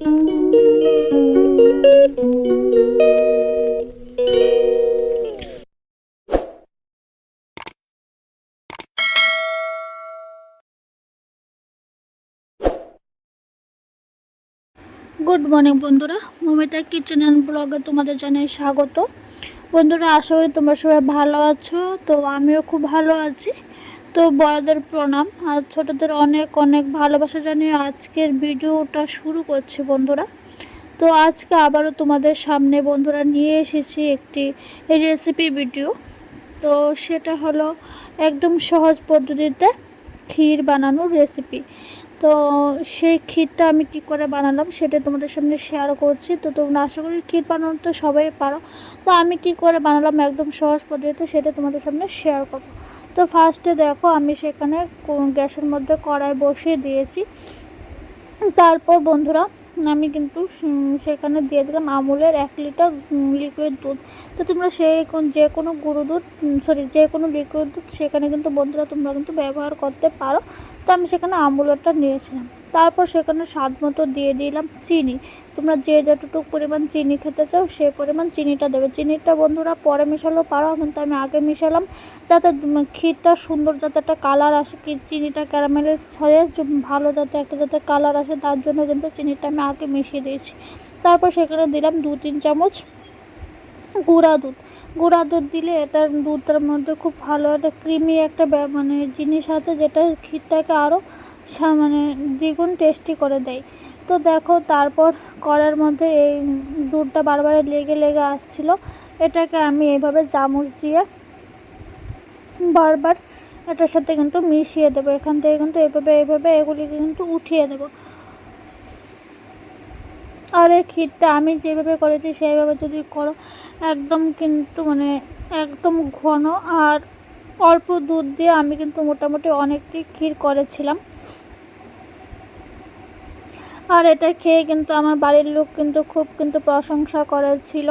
Good morning বন্ধুরা। Momita kitchen and ব্লগে তোমাদের জানাই স্বাগত। বন্ধুরা, আশা করি তোমরা সবাই ভালো আছো। তো আমিও খুব ভালো আছি। তো বড়দের প্রণাম আর ছোটদের অনেক অনেক ভালোবাসা জানিয়ে আজকের ভিডিওটা শুরু করছি বন্ধুরা। তো আজকে আবারও তোমাদের সামনে বন্ধুরা নিয়ে এসেছি একটি রেসিপি ভিডিও তো সেটা হলো একদম সহজ পদ্ধতিতে ক্ষীর বানানোর রেসিপি তো সেই ক্ষীরটা আমি কি করে বানালাম সেটা তোমাদের সামনে শেয়ার করছি। তো তোমরা আশা করি ক্ষীর বানানো তো সবাই পারো। তো আমি কি করে বানালাম একদম সহজ পদ্ধতিতে সেটা তোমাদের সামনে শেয়ার করব। তো ফার্স্টে দেখো আমি সেখানে গ্যাসের মধ্যে কড়াই বসিয়ে দিয়েছি। তারপর বন্ধুরা, আমি কিন্তু সেখানে দিয়ে দিলাম আমুলের এক লিটার লিকুইড দুধ। তো তোমরা সেই যে কোনো গুঁড়ো দুধ সরি যে কোনো লিকুইড দুধ সেখানে কিন্তু বন্ধুরা তোমরা কিন্তু ব্যবহার করতে পারো। তো আমি সেখানে আমুলটা নিয়েছিলাম। তারপর সেখানে স্বাদ মতো দিয়ে দিলাম চিনি। তোমরা যে যতটুকু পরিমাণ চিনি খেতে চাও সেই পরিমাণ চিনিটা দেবে। চিনিটা বন্ধুরা পরে মেশালেও পারো, কিন্তু আমি আগে মেশালাম যাতে ক্ষীরটা সুন্দর যাতে একটা কালার আসে, কি চিনিটা ক্যারামেলাইজ হয়ে ভালো যাতে একটা যাতে কালার আসে, তার জন্য কিন্তু চিনিটা আমি আগে মিশিয়ে দিয়েছি। তারপর সেখানে দিলাম দু তিন চামচ গুঁড়া দুধ। গুঁড়া দুধ দিলে এটার দুধটার মধ্যে খুব ভালো একটা ক্রিমি একটা মানে জিনিস আছে যেটা ক্ষীরটাকে আরও মানে দ্বিগুণ টেস্টি করে দেয়। তো দেখো তারপর কড়ার মধ্যে এই দুধটা বারবার লেগে লেগে আসছিল। এটাকে আমি এইভাবে চামচ দিয়ে বারবার এটার সাথে কিন্তু মিশিয়ে দেবো। এখান থেকে কিন্তু এভাবে এভাবে এগুলিকে কিন্তু উঠিয়ে দেবো। আর এই ক্ষীরটা আমি যেভাবে করেছি সেইভাবে যদি করো, একদম কিন্তু মানে একদম ঘন আর অল্প দুধ দিয়ে আমি কিন্তু মোটামুটি অনেকটি ক্ষীর করেছিলাম। আর এটা খেয়ে কিন্তু আমার বাড়ির লোক কিন্তু খুব কিন্তু প্রশংসা করেছিল।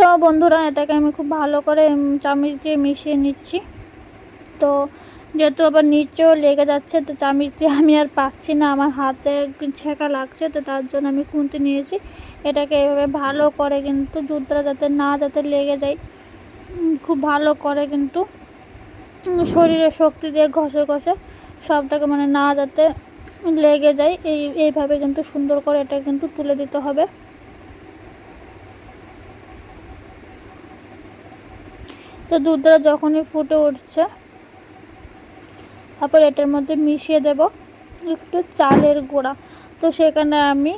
তো বন্ধুরা, এটাকে আমি খুব ভালো করে চামচ দিয়ে মিশিয়ে নিচ্ছি। তো যেহেতু আবার নিচেও লেগে যাচ্ছে, তো চামচ দিয়ে আমি আর পাচ্ছি না। আমার হাতে ছেঁকা লাগছে, তো তার জন্য আমি খুন্তি নিয়েছি। এটাকে এভাবে ভালো করে কিন্তু দুধটা যাতে না যাতে লেগে যায় খুব ভালো করে কিন্তু শরীরে শক্তি দিয়ে ঘষে ঘষে সবটাকে মানে না যাতে লেগে যায়, এই, এইভাবে কিন্তু সুন্দর করে এটা কিন্তু তুলে দিতে হবে। তো দুধটা যখনই ফুটে উঠছে, তারপর এটার মধ্যে মিশিয়ে দেব একটু চালের গুঁড়া। তো সেখানে আমি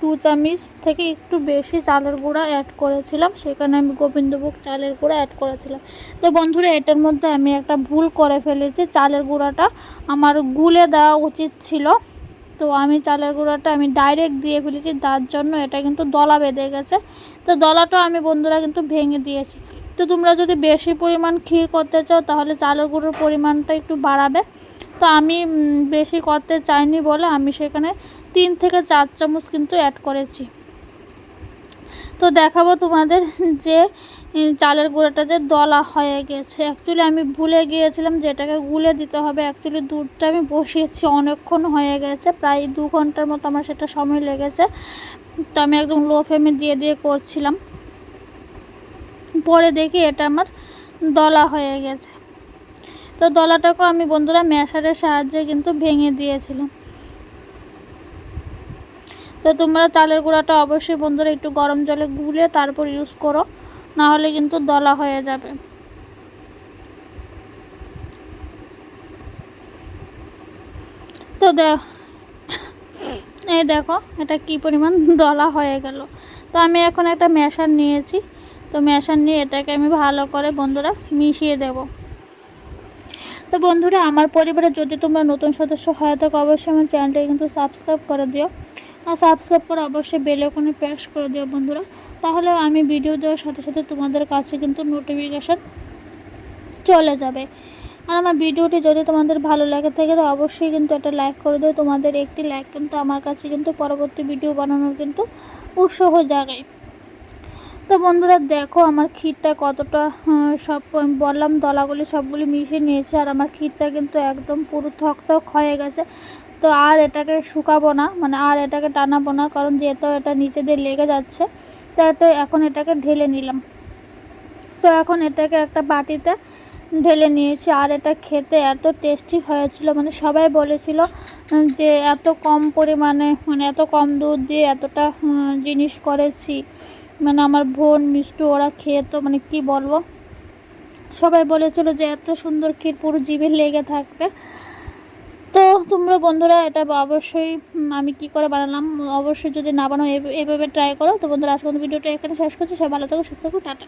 দু চামচ থেকে একটু বেশি চালের গুঁড়া অ্যাড করেছিলাম। সেখানে আমি গোবিন্দভোগ চালের গুঁড়া অ্যাড করেছিলাম। তো বন্ধুরা, এটার মধ্যে আমি একটা ভুল করে ফেলেছি। চালের গুঁড়াটা আমার গুলে দেওয়া উচিত ছিল। তো আমি চালের গুঁড়াটা আমি ডাইরেক্ট দিয়ে ফেলেছি, তার জন্য এটা কিন্তু দলা বেঁধে গেছে। তো দলাটা আমি বন্ধুরা কিন্তু ভেঙে দিয়েছি। তো তোমরা যদি বেশি পরিমাণ ক্ষীর করতে চাও, তাহলে চালের গুঁড়োর পরিমাণটা একটু বাড়াবে। তো আমি বেশি করতে চাইনি বলে আমি সেখানে তিন থেকে চার চামচ কিন্তু অ্যাড করেছি। তো দেখাবো তোমাদের যে চালের গুঁড়োটা যে দলা হয়ে গেছে। অ্যাকচুয়ালি আমি ভুলে গিয়েছিলাম যে এটাকে গুলে দিতে হবে। অ্যাকচুয়ালি দুধটা আমি বসিয়েছি, অনেকক্ষণ হয়ে গেছে। প্রায় দু ঘণ্টার মতো আমার সেটা সময় লেগেছে। তো আমি একদম লো ফ্লেমে দিয়ে দিয়ে করছিলাম। পরে দেখি এটা আমার দলা হয়ে গেছে। তো দলাটাকেও আমি বন্ধুরা ম্যাশারের সাহায্যে কিন্তু ভেঙে দিয়েছিলাম। তো তোমরা চালের গুঁড়াটা অবশ্যই বন্ধুরা একটু গরম জলে গুলে তারপর ইউজ করো না হলে কিন্তু দলা হয়ে যাবে। তো এই দেখো, এটা কি পরিমাণ দলা হয়ে গেল। তো আমি এখন একটা ম্যাশার নিয়েছি, তো ম্যাশার নিয়ে এটাকে আমি ভালো করে বন্ধুরা মিশিয়ে দেব। তো বন্ধুরা, আমার পরিবারে যদি তোমরা নতুন সদস্য হয়ে থাকো, অবশ্যই আমার চ্যানেলটাকে কিন্তু সাবস্ক্রাইব করে দিও। আর সাবস্ক্রাইব করে অবশ্যই বেল আইকনে প্রেস করে দিও বন্ধুরা। তাহলে আমি ভিডিও দেওয়ার সাথে সাথে তোমাদের কাছে কিন্তু নোটিফিকেশান চলে যাবে। আর আমার ভিডিওটি যদি তোমাদের ভালো লাগে থাকে, তো অবশ্যই কিন্তু একটা লাইক করে দিও। তোমাদের একটি লাইক কিন্তু আমার কাছে কিন্তু পরবর্তী ভিডিও বানানোর কিন্তু উৎসাহ জাগায়। তো বন্ধুরা দেখো, আমার ক্ষীরটা কতটা সব বললাম, দলাগুলি সবগুলি মিশিয়ে নিয়েছে, আর আমার ক্ষীরটা কিন্তু একদম পুরো থক থক হয়ে গেছে। তো আর এটাকে শুকাবো না মানে আর এটাকে টানাবো না, কারণ যেহেতু এটা নিচে দিয়ে লেগে যাচ্ছে, তো এটা এখন এটাকে ঢেলে নিলাম। তো এখন এটাকে একটা বাটিতে ঢেলে নিয়েছি, আর এটা খেতে এত টেস্টি হয়েছিল মানে সবাই বলেছিল যে এত কম পরিমাণে মানে এত কম দুধ দিয়ে এতটা জিনিস করেছি। মানে আমার বোন মিষ্টু, ওরা খেয়ে তো মানে কি বলব? সবাই বলেছিল যে এত সুন্দর ক্ষীর পুরো লেগে থাকবে তোমরা বন্ধুরা, এটা অবশ্যই আমি কি করে বানালাম? অবশ্যই যদি না বানাও এভাবে ট্রাই করো। তো বন্ধুরা আজকে ভিডিওটা এখানে শেষ করছি। সবাই ভালো থাকো, সুস্থ থাকো, টাটা।